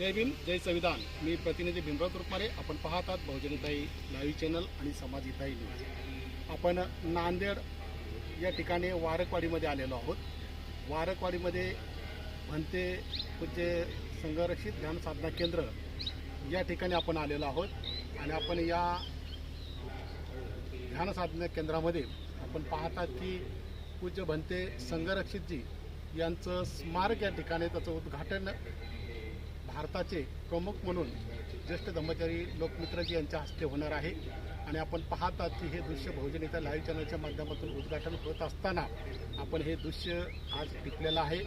जय भीम जय संविधान. मी प्रतिनिधी भीमराव तुरपारे आपण पाहतात बहुजनताई लाईव्ह चॅनल आणि समाजहिताई न्यूज. आपण नांदेड या ठिकाणी वारकवाडीमध्ये आलेलो आहोत. वारकवाडीमध्ये भंते पूज्य संघरक्षित ध्यान साधना केंद्र या ठिकाणी आपण आलेलो आहोत. आणि आपण या ध्यान साधना केंद्रामध्ये आपण पाहतात की पूज्य भंते संघरक्षितजी यांचं स्मारक या ठिकाणी त्याचं उद्घाटन भारताचे प्रमुख म्हणून ज्येष्ठ धर्मचारी लोकमित्रजी यांच्या हस्ते होणार आहे. आणि आपण पाहतात की हे दृश्य बहुजनीता लाईव्ह चॅनलच्या माध्यमातून उद्घाटन होत असताना आपण हे दृश्य आज टिपलेलं आहे.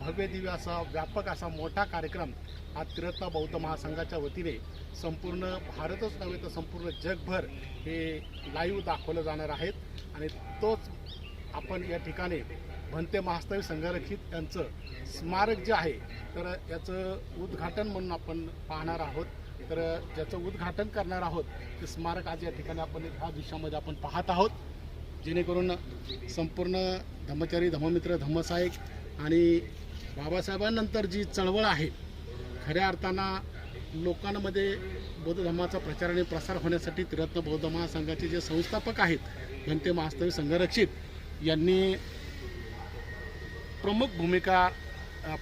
भव्य दिव्य असा व्यापक असा मोठा कार्यक्रम हा त्रिरत्न बौद्ध महासंघाच्या वतीने संपूर्ण भारतच नव्हे तर संपूर्ण जगभर हे लाईव्ह दाखवलं जाणार आहेत आणि तोच आपण या ठिकाणी भंते महास्तवी संघरक्षित यांचं स्मारक जे आहे तर याचं उद्घाटन म्हणून आपण पाहणार आहोत. तर ज्याचं उद्घाटन करणार आहोत ते स्मारक आज या ठिकाणी आपण ह्या दिशामध्ये आपण पाहत आहोत. जेणेकरून संपूर्ण धम्मचारी धम्ममित्र धम्मसाहेब आणि बाबासाहेबांनंतर जी चळवळ आहे. खऱ्या अर्थानं लोकांमध्ये बौद्ध धर्माचा प्रचार आणि प्रसार होण्यासाठी त्रिरत्न बौद्ध महासंघाचे जे संस्थापक आहेत भंते महास्तवी संघरक्षित यांनी प्रमुख भूमिका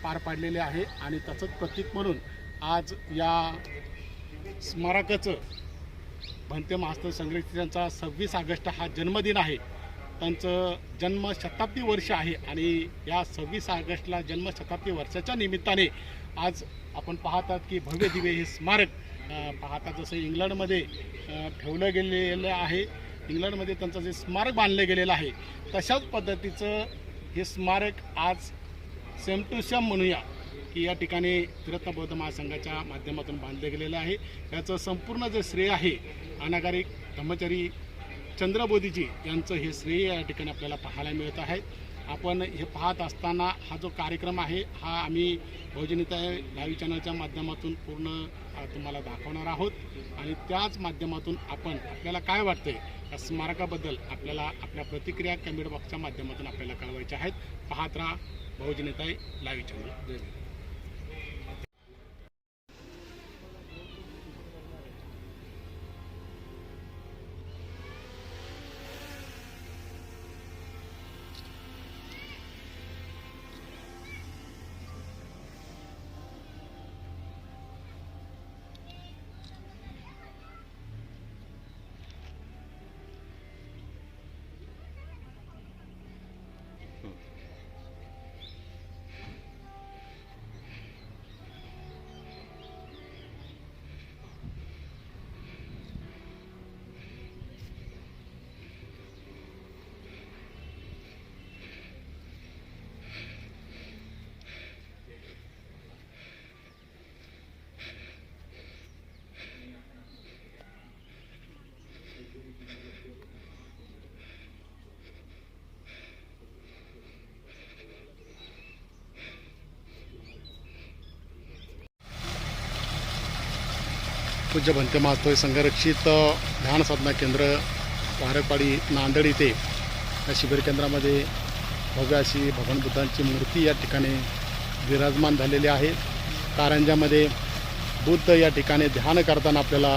पार पाडलेले आहे आणि त्याचंच प्रतीक म्हणून आज या स्मारकाचं भंते महास्तव संग्रहित यांचा सव्वीस ऑगस्ट हा जन्मदिन आहे. त्यांचं जन्म शताब्दी वर्ष आहे आणि या सव्वीस ऑगस्टला जन्मशताब्दी वर्षाच्या निमित्ताने आज आपण पाहतात की भव्य दिवे हे स्मारक पाहतात जसं इंग्लंडमध्ये ठेवलं गेलेलं आहे. इंग्लंडमध्ये त्यांचं जे स्मारक बांधलं गेलेलं आहे तशाच पद्धतीचं हे स्मारक आज सेम टू सेम म्हणूया की या ठिकाणी त्रिरत्न बौद्ध महासंघाच्या माध्यमातून बांधले गेलेलं आहे. याचं संपूर्ण जे श्रेय आहे अनागारिक धम्मचारी चंद्रबोधीजी यांचं हे श्रेय या ठिकाणी आपल्याला पाहायला मिळत आहे. आपण हे पाहत असताना हा जो कार्यक्रम आहे हा आम्ही बहुजनिता लाईव्ह चॅनलच्या माध्यमातून पूर्ण तुम्हाला दाखवणार आहोत. आणि त्याच माध्यमातून आपण आपल्याला काय वाटते या स्मारकाबद्दल आपल्याला आपल्या प्रतिक्रिया कमेंट बॉक्सच्या माध्यमातून आपल्याला कळवायच्या आहेत. पाहत राहा. बहुजनिताई लाईव्ह चॅनल पूज्य भंते मास्तोय संघरक्षित ध्यान साधना केंद्र वारकवाडी नांदेड इथे या शिबिर केंद्रामध्ये भव्य अशी भगवान बुद्धांची मूर्ती या ठिकाणी विराजमान झालेली आहे. कारंजामध्ये बुद्ध या ठिकाणी ध्यान करताना आपल्याला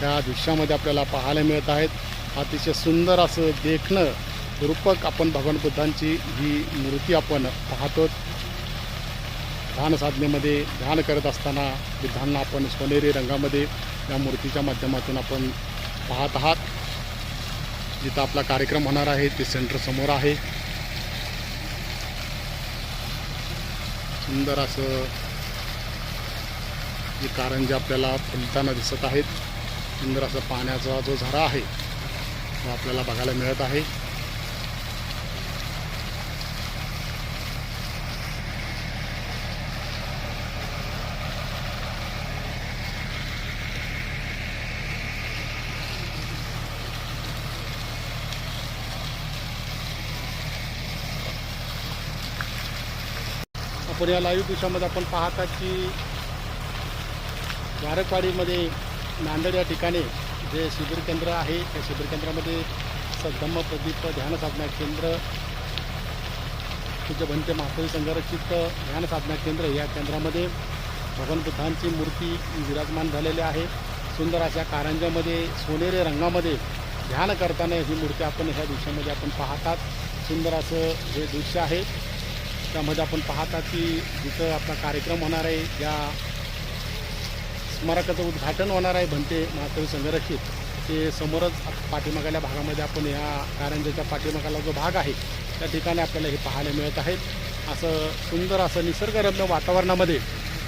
त्या दृश्यामध्ये आपल्याला पाहायला मिळत आहेत. अतिशय सुंदर असं देखणं रूपक आपण भगवान बुद्धांची ही मूर्ती आपण पाहतो. ध्यान साधनेमध्ये ध्यान करत असताना विधांना आपण सोनेरी रंगामध्ये या मूर्तीच्या माध्यमातून आपण पाहत आहात. जिथं आपला कार्यक्रम होणार आहे ते सेंटर समोर आहे. सुंदर असं जे कारंजे आपल्याला फुलताना दिसत आहेत. सुंदर असं पाण्याचा जो झरा आहे तो आपल्याला बघायला मिळत आहे. आपण या लाईव्ह दृश्यामध्ये आपण पाहतात की गारकवाडीमध्ये नांदेड या ठिकाणी जे शिबिर केंद्र आहे त्या शिबिर केंद्रामध्ये सद्धम्म प्रदीप ध्यान साधना केंद्र पूज्य भंते महापुरी संघरक्षित ध्यान साधना केंद्र या केंद्रामध्ये भगवान बुद्धांची मूर्ती विराजमान झालेली आहे. सुंदर अशा कारंजामध्ये सोनेरी रंगामध्ये ध्यान करताना ही मूर्ती आपण ह्या दृश्यामध्ये आपण पाहतात. सुंदर असं हे दृश्य आहे. त्यामध्ये आपण पाहता की जिथं आपला कार्यक्रम होणार आहे या स्मारकाचं उद्घाटन होणार आहे भंते महाकवी संघरक्षित. ते समोरच पाठीमागाल्या भागामध्ये आपण या कारंजाच्या पाठीमागाला जो भाग आहे त्या ठिकाणी आपल्याला हे पाहायला मिळत आहेत. असं सुंदर असं निसर्गरम्य वातावरणामध्ये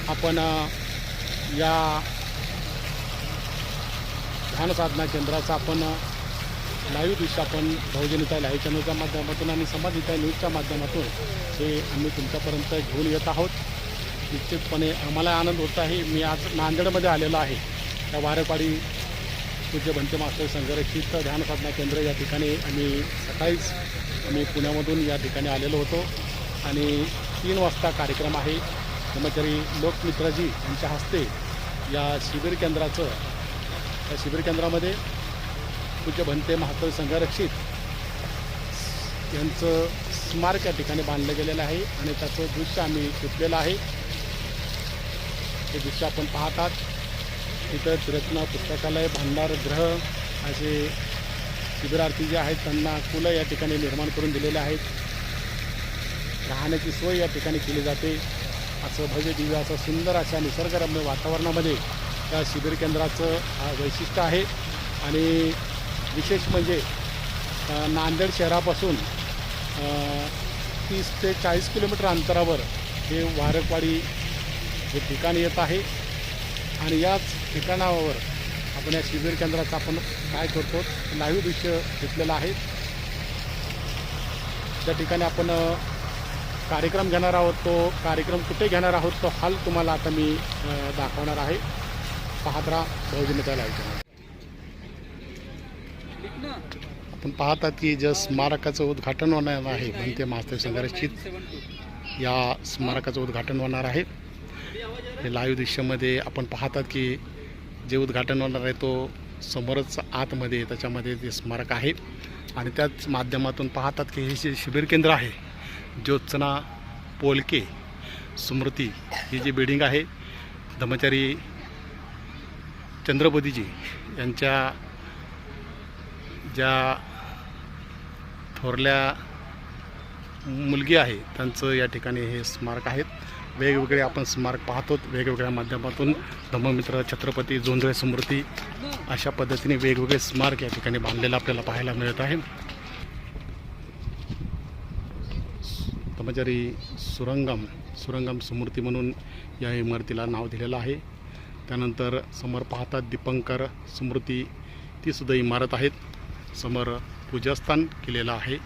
आपण या ध्यान साधना केंद्राचा आपण लाईव्ह दृश्य आपण बहुजनिता लाईव्ह चॅनलच्या माध्यमातून आणि समाजिता न्यूजच्या माध्यमातून हे आम्ही तुमच्यापर्यंत घेऊन येत आहोत. निश्चितपणे आम्हाला आनंद होत आहे. मी आज नांदेडमध्ये आलेलो आहे. त्या वारेपाडी पूज्य भंते मास्टर संघरक्षित ध्यान साधना केंद्र या ठिकाणी आम्ही सकाळीच आम्ही पुण्यामधून या ठिकाणी आलेलो होतो. आणि तीन वाजता कार्यक्रम आहे. कर्मचारी लोकमित्रजी यांच्या हस्ते या शिबिर केंद्राचं या शिबिर केंद्रामध्ये पूज्य भंते महात्मा संघरक्षित यांचं स्मारक या ठिकाणी बांधलं गेलेलं आहे आणि त्याचं दृश्य आम्ही घेतलेलं आहे. हे दृश्य आपण पाहतात. इथं त्रिरत्न पुस्तकालय भंडारगृह असे शिबिरार्थी जे आहेत त्यांना कुलं या ठिकाणी निर्माण करून दिलेले आहेत. राहण्याची सोय या ठिकाणी केली जाते. असं भव्य दिव्य असं सुंदर अशा निसर्गरम्य वातावरणामध्ये त्या शिबिर केंद्राचं वैशिष्ट्य आहे. आणि विशेष म्हणजे नांदेड शहरापासून तीस ते चाळीस किलोमीटर अंतरावर हे वारकवाडी हे ठिकाण येत आहे. आणि याच ठिकाणावर आपण या शिबिर केंद्राचं आपण काय करतो लाईव्ह दृश्य घेतलेलं आहे. त्या ठिकाणी आपण कार्यक्रम घेणार आहोत तो कार्यक्रम कुठे घेणार आहोत तो हाल तुम्हाला आता मी दाखवणार आहे. पाहत राहा बहुजनता लाईव्ह आपण पाहतात की ज्या स्मारकाचं उद्घाटन होणार आहे म्हणते मास्तर संघर्षित या स्मारकाचं उद्घाटन होणार आहे. हे लाईव्ह दृश्यामध्ये आपण पाहतात की जे उद्घाटन होणार आहे तो समोरच आतमध्ये त्याच्यामध्ये ते स्मारक आहे. आणि त्याच माध्यमातून पाहतात की हे जे शिबिर केंद्र आहे ज्योत्सना पोलके स्मृती ही जी बिल्डिंग आहे धमचारी चंद्रपतीजी यांच्या ज्या थोरल्या मुलगी आहे त्यांचं या ठिकाणी हे स्मारक आहेत. वेगवेगळे आपण स्मारक पाहतो वेगवेगळ्या माध्यमातून धम्ममित्र छत्रपती जोंधळे स्मृती अशा पद्धतीने वेगवेगळे स्मारक या ठिकाणी बांधलेलं आपल्याला पाहायला मिळत आहे. धर्मचारी सुरंगम सुरंगम स्मृती म्हणून या इमारतीला नाव दिलेलं आहे. त्यानंतर समोर पाहतात दीपंकर स्मृती तीसुद्धा इमारत आहेत. समोर पूजास्थान केलेलं आहे.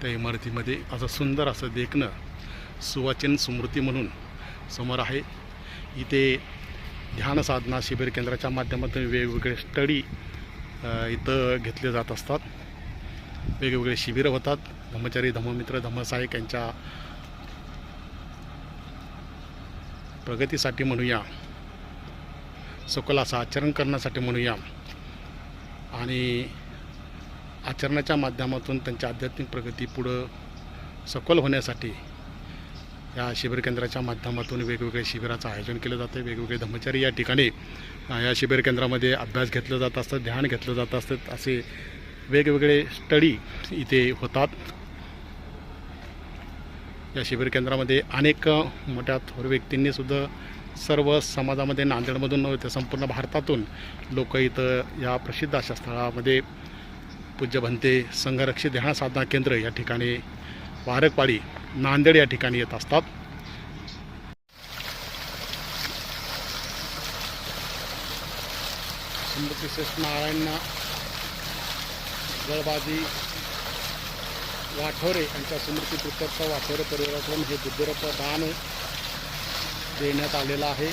त्या इमारतीमध्ये असं सुंदर असं देखणं सुवाचन स्मृती म्हणून समोर आहे. इथे ध्यान साधना शिबिर केंद्राच्या माध्यमातून वेगवेगळे स्टडी इथं घेतले जात असतात. वेगवेगळे शिबिरं होतात. धम्मचारी धम्ममित्र धम्मसाहेब यांच्या प्रगतीसाठी म्हणूया सकलाचं असं आचरण करण्यासाठी म्हणूया. आणि आचरणाच्या माध्यमातून त्यांच्या आध्यात्मिक प्रगती पुढं सखोल होण्यासाठी या शिबिर केंद्राच्या माध्यमातून वेगवेगळे शिबिराचं आयोजन केलं जातं. वेगवेगळे धम्मचारी या ठिकाणी या शिबिर केंद्रामध्ये अभ्यास घेतलं जात असतं ध्यान घेतलं जात असतं. असे वेगवेगळे स्टडी इथे होतात. या शिबिर केंद्रामध्ये अनेक मोठ्या थोर व्यक्तींनीसुद्धा सर्व समाजामध्ये नांदेडमधून नव्हे तर संपूर्ण भारतातून लोक इथं या प्रसिद्ध अशा स्थळामध्ये पूज्य भंते संघरक्षित ध्यान साधना केंद्र या ठिकाणी वारकवाडी नांदेड या ठिकाणी येत असतात. श्रेष्ठ नारायण गळबाजी वाठोरे यांच्या स्मृतीपुस्तकचं वाठोरे परिवाराकडून हे बुद्धरत्न दान देण्यात आलेलं आहे.